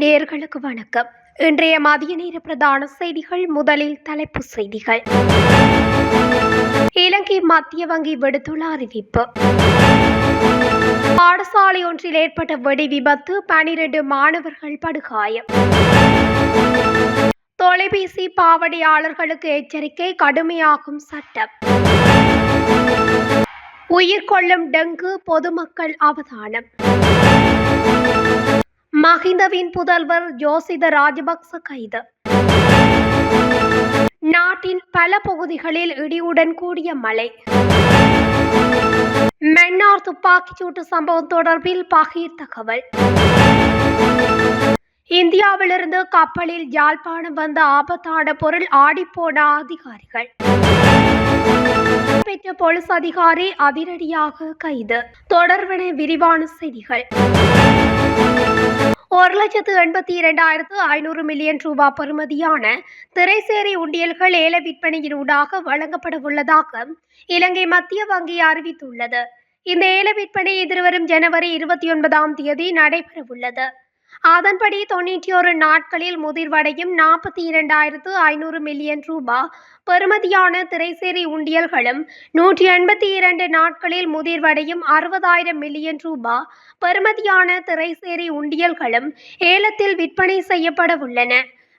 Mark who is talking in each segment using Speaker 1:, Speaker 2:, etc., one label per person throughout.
Speaker 1: நேர்களுக்கு வணக்கம். இன்றைய மதிய நேர பிரதான செய்திகள் முதலில் தலைப்பு செய்திகள். இலங்கை மத்திய வங்கி விடுத்துள்ள அறிவிப்பு. பாடசாலை ஒன்றில் ஏற்பட்ட வெடி விபத்து பனிரெண்டு மாணவர்கள் படுகாயம். தொலைபேசி பாவடையாளர்களுக்கு எச்சரிக்கை கடுமையாகும் சட்டம். உயிர் கொள்ளும் டெங்கு பொதுமக்கள் அவதானம். மஹிந்தவின் புதல்வர் ஜோசித ராஜபக்ச கைது. நாட்டின் பல பகுதிகளில் இடியுடன் கூடிய மழை. மென்னார் துப்பாக்கிச்சூட்டு சம்பவம் தொடர்பில் பகீர் தகவல். இந்தியாவிலிருந்து கப்பலில் யாழ்ப்பாணம் வந்த ஆபத்தான பொருள் ஆடிப்போன அதிகாரிகள். பெற்ற போலீஸ் அதிகாரி அதிரடியாக கைது. தொடர்பென விரிவான செய்திகள். ஒரு லட்சத்து எண்பத்தி இரண்டாயிரத்து ஐநூறு மில்லியன் ரூபா பெறுமதியான திரைசேரி உண்டியல்கள் ஏல விற்பனையின் ஊடாக வழங்கப்பட உள்ளதாக இலங்கை மத்திய வங்கி அறிவித்துள்ளது. இந்த ஏல விற்பனை எதிர்வரும் ஜனவரி இருபத்தி ஒன்பதாம் தேதி நடைபெறவுள்ளது அதன்படி தொண்ணூற்றி ஒரு நாட்களில் முதிர்வடையும் நாற்பத்தி இரண்டாயிரத்து ஐநூறு மில்லியன் ரூபாய் பெறுமதியான திரைசேரி உண்டியல்களும் நூற்றி எண்பத்தி இரண்டு நாட்களில் முதிர்வடையும் அறுபதாயிரம் மில்லியன் ரூபாய் பெறுமதியான திரைசேரி உண்டியல்களும் ஏலத்தில் விற்பனை செய்யப்பட உள்ளன.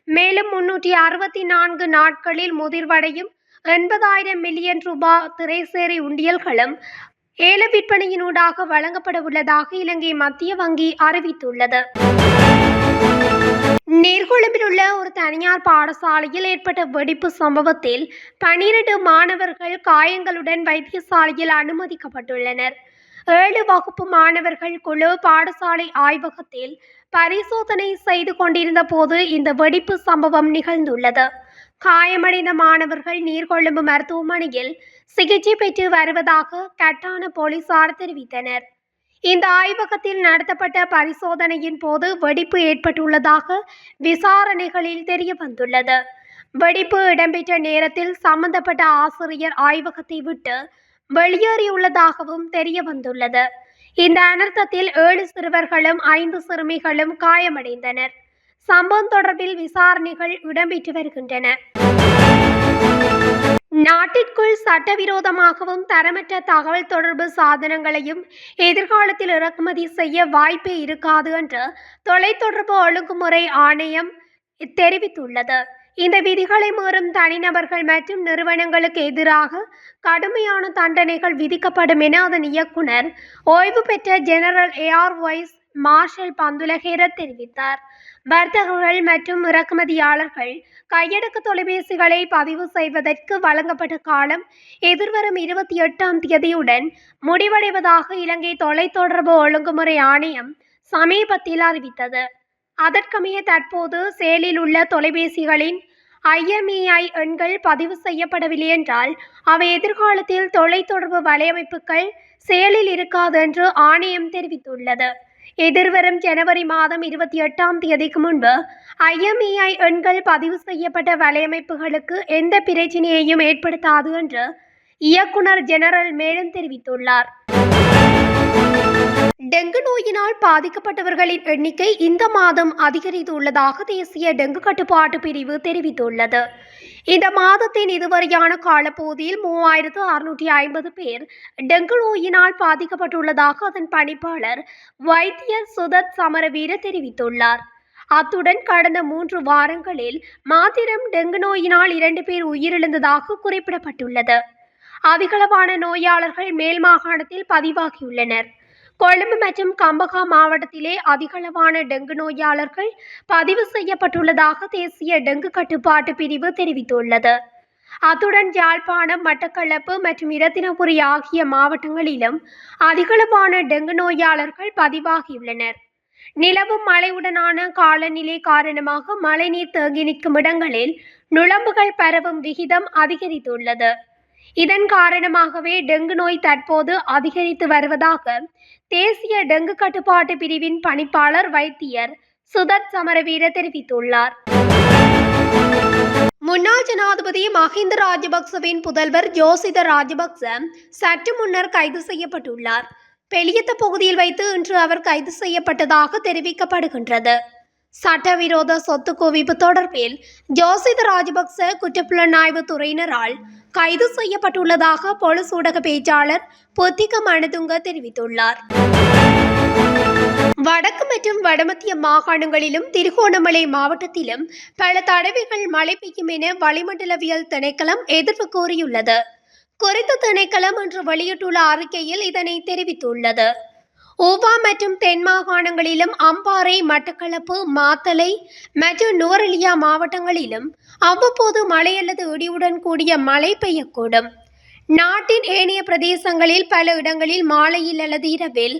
Speaker 1: மேலும் முன்னூற்றி அறுபத்தி நான்கு நாட்களில் முதிர்வடையும் எண்பதாயிரம் மில்லியன் ரூபாய் திரைசேரி உண்டியல்களும் ஏல விற்பனையினூடாக வழங்கப்பட உள்ளதாக இலங்கை மத்திய வங்கி அறிவித்துள்ளது. நீர்கொழும்பில் உள்ள ஒரு தனியார் பாடசாலையில் ஏற்பட்ட வெடிப்பு சம்பவத்தில் பனிரெண்டு மாணவர்கள் காயங்களுடன் வைத்தியசாலையில் அனுமதிக்கப்பட்டுள்ளனர். ஏழு வகுப்பு மாணவர்கள் குழு பாடசாலை ஆய்வகத்தில் பரிசோதனை செய்து கொண்டிருந்த போது இந்த வெடிப்பு சம்பவம் நிகழ்ந்துள்ளது. காயமடைந்த மாணவர்கள் நீர்கொழும்பு மருத்துவமனையில் சிகிச்சை பெற்று வருவதாக கட்டான போலீசார் தெரிவித்தனர். இந்த ஆய்வகத்தில் நடத்தப்பட்ட பரிசோதனையின் போது வெடிப்பு ஏற்பட்டுள்ளதாக விசாரணைகளில் தெரிய வந்துள்ளது வெடிப்பு இடம்பெற்ற நேரத்தில் சம்பந்தப்பட்ட ஆசிரியர் ஆய்வகத்தை விட்டு வெளியேறியுள்ளதாகவும் தெரிய வந்துள்ளது இந்த அனர்த்தத்தில் ஏழு சிறுவர்களும் ஐந்து சிறுமிகளும் காயமடைந்தனர். சம்பவம் தொடர்பில் விசாரணைகள் இடம்பெற்று வருகின்றன. நாட்டிற்குள் சட்டவிரோதமாகவும் தரமற்ற தகவல் தொடர்பு சாதனங்களையும் எதிர்காலத்தில் இறக்குமதி செய்ய வாய்ப்பே இருக்காது என்று தொலைத்தொடர்பு ஒழுங்குமுறை ஆணையம் தெரிவித்துள்ளது. இந்த விதிகளை மீறும் தனிநபர்கள் மற்றும் நிறுவனங்களுக்கு எதிராக கடுமையான தண்டனைகள் விதிக்கப்படும் என அதன் இயக்குனர் ஓய்வு பெற்ற ஜெனரல் ஏஆர் வைஸ் மார்ஷல் பந்துலகேர தெரிவித்தார். வர்த்தகர்கள் மற்றும் இறக்குமதியாளர்கள் கையடக்க தொலைபேசிகளை பதிவு செய்வதற்கு வழங்கப்பட்ட காலம் எதிர்வரும் இருபத்தி எட்டாம் தேதியுடன் முடிவடைவதாக இலங்கை தொலைத்தொடர்பு ஒழுங்குமுறை ஆணையம் சமீபத்தில் அறிவித்தது. அதற்கமைய தற்போது செயலில் உள்ள தொலைபேசிகளின் ஐஎம்இஐ எண்கள் பதிவு செய்யப்படவில்லை என்றால் அவை எதிர்காலத்தில் தொலைத்தொடர்பு வலையமைப்புகள் செயலில் இருக்காது என்று ஆணையம் தெரிவித்துள்ளது. எதிர்வரும் ஜனவரி மாதம் இருபத்தி எட்டாம் தேதிக்கு முன்பு ஐஎம்இஐ எண்கள் பதிவு செய்யப்பட்ட வலையமைப்புகளுக்கு எந்த பிரச்சனையையும் ஏற்படுத்தாது என்று இயக்குனர் ஜெனரல் மேலும் தெரிவித்துள்ளார். டெங்கு நோயினால் பாதிக்கப்பட்டவர்களின் எண்ணிக்கை இந்த மாதம் அதிகரித்துள்ளதாக தேசிய டெங்கு கட்டுப்பாட்டு பிரிவு தெரிவித்துள்ளது. இந்த மாதத்தின் இதுவரையான காலப்பகுதியில் மூவாயிரத்து அறுநூற்றி ஐம்பது பேர் டெங்கு நோயினால் பாதிக்கப்பட்டுள்ளதாக அதன் பணிப்பாளர் வைத்தியர் சுதத் சமரவீர தெரிவித்துள்ளார். அத்துடன் கடந்த மூன்று வாரங்களில் மாத்திரம் டெங்கு நோயினால் இரண்டு பேர் உயிரிழந்ததாக குறிப்பிடப்பட்டுள்ளது. அதிகளவான நோயாளர்கள் மேல் மாகாணத்தில் பதிவாகியுள்ளனர். கொழும்பு மற்றும் கம்பகா மாவட்டத்திலே அதிகளவான டெங்கு நோயாளர்கள் பதிவு செய்யப்பட்டுள்ளதாக தேசிய டெங்கு கட்டுப்பாட்டு பிரிவு தெரிவித்துள்ளது. அத்துடன் யாழ்ப்பாணம் மட்டக்களப்பு மற்றும் இரத்தினபுரி ஆகிய மாவட்டங்களிலும் அதிகளவான டெங்கு நோயாளர்கள் பதிவாகியுள்ளனர். நிலவும் மழையுடனான காலநிலை காரணமாக மழைநீர் தேங்கி நிற்கும் இடங்களில் நுழம்புகள் பரவும் விகிதம் அதிகரித்துள்ளது. இதன் காரணமாகவே டெங்கு நோய் தற்போது அதிகரித்து வருவதாக தேசிய டெங்கு கட்டுப்பாட்டு பிரிவின் பணிப்பாளர் வைத்தியர் சுதத் சமரவீர தெரிவித்துள்ளார். முன்னாள் ஜனாதிபதி மஹிந்த ராஜபக்சவின் புதல்வர் ஜோசித ராஜபக்ச சற்று முன்னர் கைது செய்யப்பட்டுள்ளார். பெலியத்த பகுதியில் வைத்து இன்று அவர் கைது செய்யப்பட்டதாக தெரிவிக்கப்படுகின்றது. சட்டவிரோத சொத்து குவிப்பு தொடர்பில் ஜோசித ராஜபக்ச குற்றப்புலனாய்வு துறையினரால் கைது செய்யப்பட்டுள்ளதாக பொலிஸ் ஊடக பேச்சாளர் பொத்திக மனதுங்க தெரிவித்துள்ளார். வடக்கு மற்றும் வடமத்திய மாகாணங்களிலும் திருகோணமலை மாவட்டத்திலும் பல தடவைகள் மழை பெய்யும் என வளிமண்டலவியல் திணைக்களம் எதிர்ப்பு கூறியுள்ளது. குறித்த திணைக்களம் இன்று வெளியிட்டுள்ள அறிக்கையில் இதனை தெரிவித்துள்ளது. ஊவா மற்றும் தென் மாகாணங்களிலும் அம்பாறை மட்டக்களப்பு மாத்தலை மற்றும் நுவரெலியா மாவட்டங்களிலும் அவ்வப்போது மழை அல்லது இடியுடன் கூடிய மழை பெய்யக்கூடும். நாட்டின் ஏனைய பிரதேசங்களில் பல இடங்களில் மாலையில் அல்லது இரவில்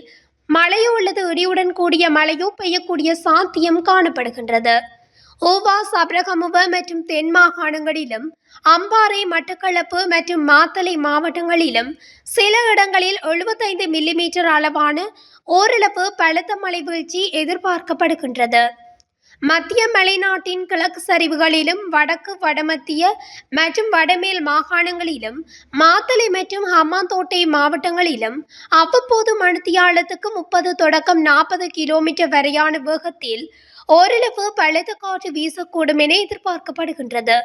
Speaker 1: மழையோ அல்லது இடியுடன் கூடிய மழையோ பெய்யக்கூடிய சாத்தியம் காணப்படுகின்றது. ஓவா அப்ரகமுவ மற்றும் தென் மாகாணங்களிலும் அம்பாறை மட்டக்களப்பு மற்றும் மாத்தளை மாவட்டங்களிலும் சில இடங்களில் எழுபத்தைந்து மில்லிமீட்டர் அளவான ஓரளவு பலத்த மழை வீழ்ச்சி எதிர்பார்க்கப்படுகின்றது. மத்திய மலைநாட்டின் கிழக்கு சரிவுகளிலும் வடக்கு வடமத்திய மற்றும் வடமேல் மாகாணங்களிலும் மாத்தளை மற்றும் ஹம்மாந்தோட்டை மாவட்டங்களிலும் அவ்வப்போது மணித்தியாலத்துக்கு முப்பது தொடக்கம் நாற்பது கிலோமீட்டர் வரையான வேகத்தில் ஓரளவு பலத்த காற்று வீசக்கூடும் என எதிர்பார்க்கப்படுகின்றது.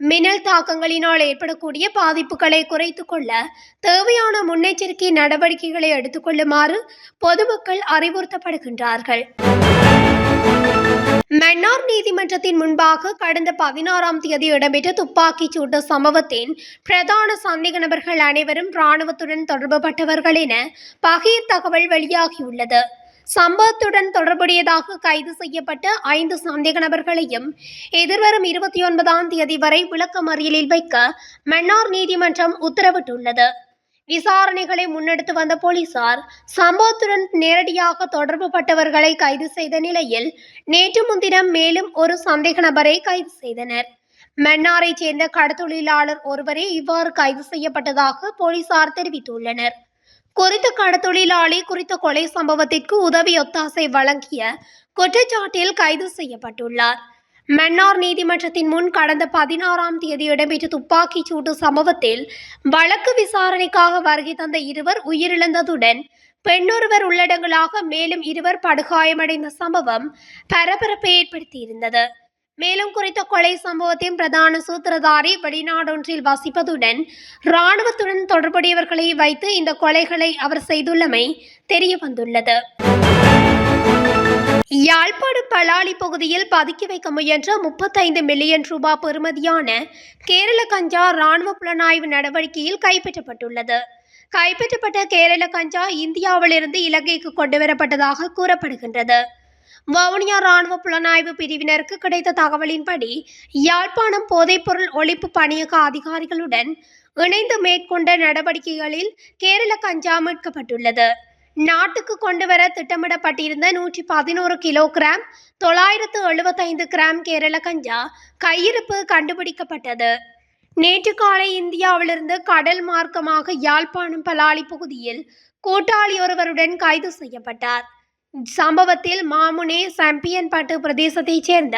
Speaker 1: மின்னல் தாக்கங்களினால் ஏற்படக்கூடிய பாதிப்புகளை குறைத்து கொள்ள தேவையான முன்னெச்சரிக்கை நடவடிக்கைகளை எடுத்துக்கொள்ளுமாறு பொதுமக்கள் அறிவுறுத்தப்படுகின்றார்கள். மன்னார் நீதிமன்றத்தின் முன்பாக கடந்த பதினாறாம் தேதி இடம்பெற்ற துப்பாக்கிச் சூட்டு சம்பவத்தின் பிரதான சந்தேக நபர்கள் அனைவரும் இராணுவத்துடன் தொடர்புபட்டவர்கள் என பகீர் தகவல் வெளியாகியுள்ளது. சம்பவத்துடன் தொடர்புடையதாக கைது செய்யப்பட்ட ஐந்து சந்தேக நபர்களையும் எதிர்வரும் இருபத்தி ஒன்பதாம் தேதி வரை விளக்கமறியலில் வைக்க மன்னார் நீதிமன்றம் உத்தரவிட்டுள்ளது. விசாரணைகளை முன்னெடுத்து வந்த போலீசார் சம்பவத்துடன் நேரடியாக தொடர்புபட்டவர்களை கைது செய்த நிலையில் நேற்று முன்தினம் மேலும் ஒரு சந்தேக நபரை கைது செய்தனர். மன்னாரைச் சேர்ந்த கடத்தொழிலாளர் ஒருவரே இவ்வாறு கைது செய்யப்பட்டதாக போலீசார் தெரிவித்துள்ளனர். குறித்த கடத்தொழிலாளி குறித்த கொலை சம்பவத்திற்கு உதவி ஒத்தாசை வழங்கிய குற்றச்சாட்டில் கைது செய்யப்பட்டுள்ளார். மன்னார் நீதிமன்றத்தின் முன் கடந்த பதினாறாம் தேதி இடம்பெற்ற துப்பாக்கிச் சூட்டு சம்பவத்தில் வழக்கு விசாரணைக்காக வருகை தந்த இருவர் உயிரிழந்ததுடன் பெண்ணொருவர் உள்ளடங்களாக மேலும் இருவர் படுகாயமடைந்த சம்பவம் பரபரப்பை ஏற்படுத்தியிருந்தது. மேலும் குறித்த கொலை சம்பவத்தின் பிரதான சூத்திரதாரி வெளிநாடொன்றில் வசிப்பதுடன் இராணுவத்துடன் தொடர்புடையவர்களை வைத்து இந்த கொலைகளை அவர் செய்துள்ளமை தெரிய வந்துள்ளது யாழ்ப்பாடு பலாலி பகுதியில் பதுக்கி வைக்க முயன்ற முப்பத்தைந்து மில்லியன் ரூபாய் பெறுமதியான கேரள கஞ்சா இராணுவ புலனாய்வு நடவடிக்கையில் கைப்பற்றப்பட்டுள்ளது. கைப்பற்றப்பட்ட கேரள கஞ்சா இந்தியாவிலிருந்து இலங்கைக்கு கொண்டுவரப்பட்டதாக கூறப்படுகின்றது. வவுனியா ராணுவ புலனாய்வு பிரிவினருக்கு கிடைத்த தகவலின்படி யாழ்ப்பாணம் போதைப்பொருள் ஒழிப்பு பணியக அதிகாரிகளுடன் இணைந்து மேற்கொண்ட நடவடிக்கைகளில் கேரள கஞ்சா மீட்கப்பட்டுள்ளது. நாட்டுக்கு கொண்டுவர திட்டமிடப்பட்டிருந்த நூற்றி பதினோரு கிலோகிராம் தொள்ளாயிரத்து எழுபத்தைந்து கிராம் கேரள கஞ்சா கையிருப்பு கண்டுபிடிக்கப்பட்டது. நேற்று காலை இந்தியாவிலிருந்து கடல் மார்க்கமாக யாழ்ப்பாணம் பலாலி பகுதியில் கூட்டாளி ஒருவருடன் கைது செய்யப்பட்டார். சம்பவத்தில் மாமுனே சம்பியன்பட்டு பிரதேசத்தைச் சேர்ந்த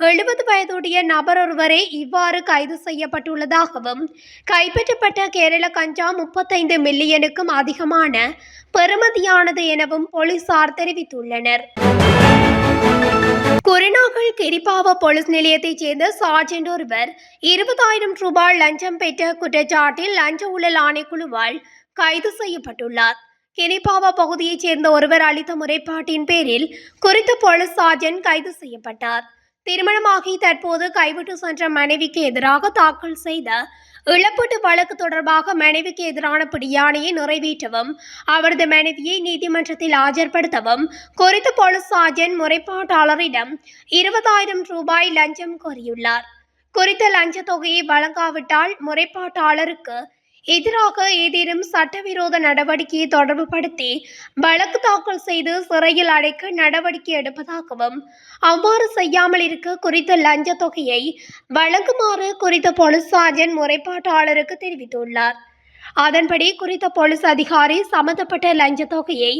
Speaker 1: எழுபது வயதுடைய நபர் ஒருவரே இவ்வாறு கைது செய்யப்பட்டுள்ளதாகவும் கைப்பற்றப்பட்ட கேரள கஞ்சா முப்பத்தைந்து மில்லியனுக்கும் அதிகமான பெறுமதியானது எனவும் போலீசார் தெரிவித்துள்ளனர். குருநாகல் கிரிபாவ போலீஸ் நிலையத்தைச் சேர்ந்த சார்ஜென்ட் ஒருவர் இருபதாயிரம் ரூபாய் லஞ்சம் பெற்ற குற்றச்சாட்டில் லஞ்ச ஊழல் ஆணைக்குழுவால் கைது செய்யப்பட்டுள்ளார். கினிபாவா பகுதியைச் சேர்ந்த ஒருவர் அளித்த முறைப்பாட்டின் பேரில் குறித்த போலீஸ் சார்ஜன் கைது செய்யப்பட்டார். திருமணமாகி தற்போது கைவிட்டு சென்ற மனைவிக்கு எதிராக தாக்கல் செய்த இழப்பீட்டு வழக்கு தொடர்பாக மனைவிக்கு எதிரான பிடியாணையை நிறைவேற்றவும் அவரது மனைவியை நீதிமன்றத்தில் ஆஜர்படுத்தவும் குறித்த போலீஸ் சார்ஜன் முறைப்பாட்டாளரிடம் இருபதாயிரம் ரூபாய் லஞ்சம் கோரியுள்ளார். குறித்த லஞ்ச தொகையை வழங்காவிட்டால் முறைப்பாட்டாளருக்கு எதிராக ஏதேனும் சட்டவிரோத நடவடிக்கையை தொடர்புபடுத்தி வழக்கு தாக்கல் செய்து சிறையில் அடைக்க நடவடிக்கை எடுப்பதாகவும் அவ்வாறு செய்யாமல் இருக்க குறித்த லஞ்ச தொகையை வழங்குமாறு குறித்த போலீஸ் சார்ஜன் முறைப்பாட்டாளருக்கு தெரிவித்துள்ளார். அதன்படி குறித்த போலீஸ் அதிகாரி சம்பந்தப்பட்ட லஞ்ச தொகையை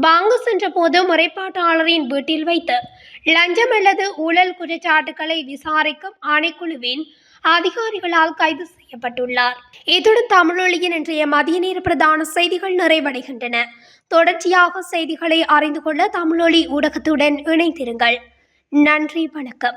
Speaker 1: வாங்க சென்ற போது முறைப்பாட்டாளரின் வீட்டில் வைத்து லஞ்சம் அல்லது ஊழல் குற்றச்சாட்டுகளை விசாரிக்கும் ஆணைக்குழுவின் அதிகாரிகளால் கைது செய்யப்பட்டுள்ளார். இத்துடன் தமிழொலியின் இன்றைய மதிய நேர பிரதான செய்திகள் நிறைவடைகின்றன. தொடர்ச்சியாக செய்திகளை அறிந்து கொள்ள தமிழொலி ஊடகத்துடன் இணைந்திருங்கள். நன்றி வணக்கம்.